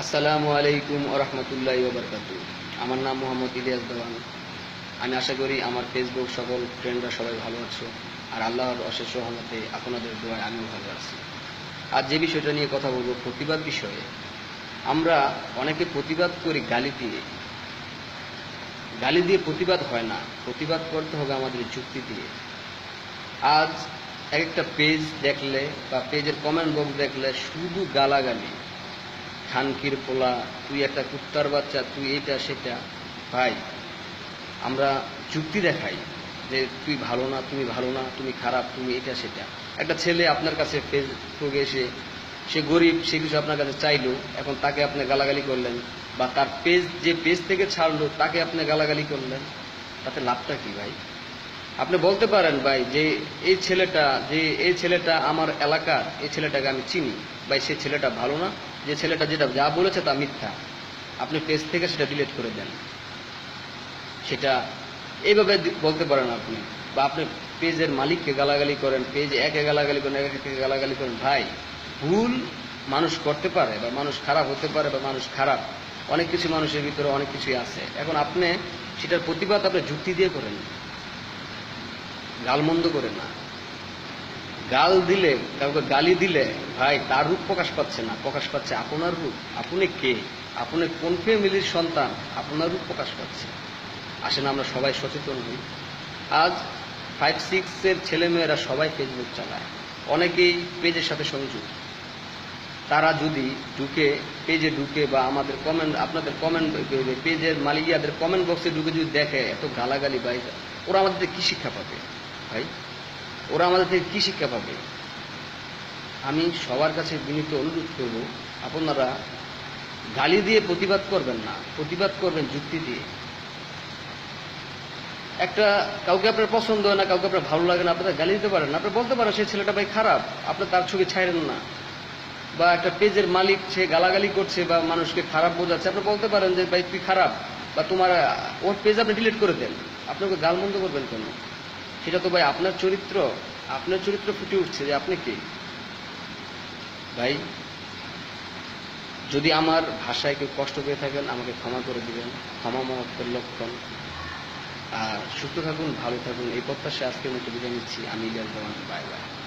আসসালামু আলাইকুম রহমতুল্লাহ ওবরকাতু আমার নাম মোহাম্মদ ইলিয়াস দেওয়ান। আমি আশা করি আমার ফেসবুক সকল ফ্রেন্ডরা সবাই ভালো আছো। আর আল্লাহর অশেষ রহমতে আপনাদের দোয়ায় আমিও ভালো আছি। আর যে বিষয়টা নিয়ে কথা বলব প্রতিবাদ বিষয়ে, আমরা অনেকে প্রতিবাদ করি গালি দিয়ে। গালি দিয়ে প্রতিবাদ হয় না, প্রতিবাদ করতে হবে আমাদের যুক্তি দিয়ে। আজ এক একটা পেজ দেখলে বা পেজের কমেন্ট বক্স দেখলে শুধু গালাগালি। খানকির পোলা, তুই একটা কুত্তার বাচ্চা, তুই এটা সেটা। ভাই, আমরা যুক্তি দেখাই যে তুই ভালো না, তুমি ভালো না, তুমি খারাপ, তুমি এটা সেটা। একটা ছেলে আপনার কাছে ফেসবুকে এসে, সে গরিব, সে কিছু আপনার কাছে চাইলো, এখন তাকে আপনি গালাগালি করলেন, বা তার পেজ যে পেজ থেকে ছাড়লো, তাকে আপনি গালাগালি করলেন, তাতে লাভটা কি ভাই? আপনি বলতে পারেন ভাই যে এই ছেলেটা, যে এই ছেলেটা আমার এলাকার, এই ছেলেটাকে আমি চিনি, ভাই সে ছেলেটা ভালো না যে ছেলেটা যেটা যা বলেছে তা মিথ্যা। আপনি পেজ থেকে সেটা ডিলিট করে দেন। সেটা এইভাবে বলতে পারেন আপনি। বা আপনি পেজের মালিককে গালাগালি করেন, পেজ একে গালাগালি করেন, একে থেকে গালাগালি করেন। ভাই, ভুল মানুষ করতে পারে বা মানুষ খারাপ হতে পারে বা মানুষ খারাপ। অনেক কিছু মানুষের ভিতরে অনেক কিছুই আছে। এখন আপনি সেটার প্রতিবাদ আপনি যুক্তি দিয়ে করেন গালমন্দ করে না। গাল দিলে, কাউকে গালি দিলে, ভাই, তার রূপ প্রকাশ পাচ্ছে না। প্রকাশ পাচ্ছে আপনার রূপ। আপনি কে? আপনি কোন ফ্যামিলির সন্তান? আপনার রূপ প্রকাশ পাচ্ছে। আসেন, আমরা সবাই সচেতন হই। আজ ফাইভ সিক্সের ছেলেমেয়েরা সবাই ফেসবুক চালায়। অনেকেই পেজের সাথে সংযুক্ত। তারা যদি ঢুকে, পেজে ঢুকে বা আমাদের কমেন্ট আপনাদের কমেন্ট পেজের মালিকিয়াদের কমেন্ট বক্সে ঢুকে যদি দেখে, এত গালাগালি, ভাই, ওরা আমাদের কি শিক্ষা পাবে? ভাই ওরা আমাদের থেকে কি শিক্ষা পাবে? আমি সবার কাছে বিনীত অনুরোধ করব, আপনারা গালি দিয়ে প্রতিবাদ করবেন না, প্রতিবাদ করবেন যুক্তি দিয়ে। একটা কাউকে আপনার পছন্দ হয় না, কাউকে আপনার ভালো লাগে না, আপনারা গালি দিতে পারেন না আপনি বলতে পারেন সেই ছেলেটা ভাই খারাপ, আপনি তার ছবি ছাড়েন না। বা একটা পেজের মালিক, সে গালাগালি করছে বা মানুষকে খারাপ বোঝাচ্ছে, আপনি বলতে পারেন যে, ভাই, তুই খারাপ, বা তোমার, ওর পেজ আপনি ডিলিট করে দেন। আপনাকে গালমন্দ করবেন কেন? সেটা তো ভাই আপনার চরিত্র আপনার চরিত্র ফুটে উঠছে যে আপনি কে? ভাই, যদি আমার ভাষায় কেউ কষ্ট পেয়ে থাকেন, আমাকে ক্ষমা করে দিবেন, ক্ষমা মহত্বের লক্ষণ। আর সুস্থ থাকুন, ভালো থাকুন, এই প্রত্যাশা আজকের মতো বিদায় নিচ্ছি। আমি ইলিয়াস দেওয়ান বাই বাই।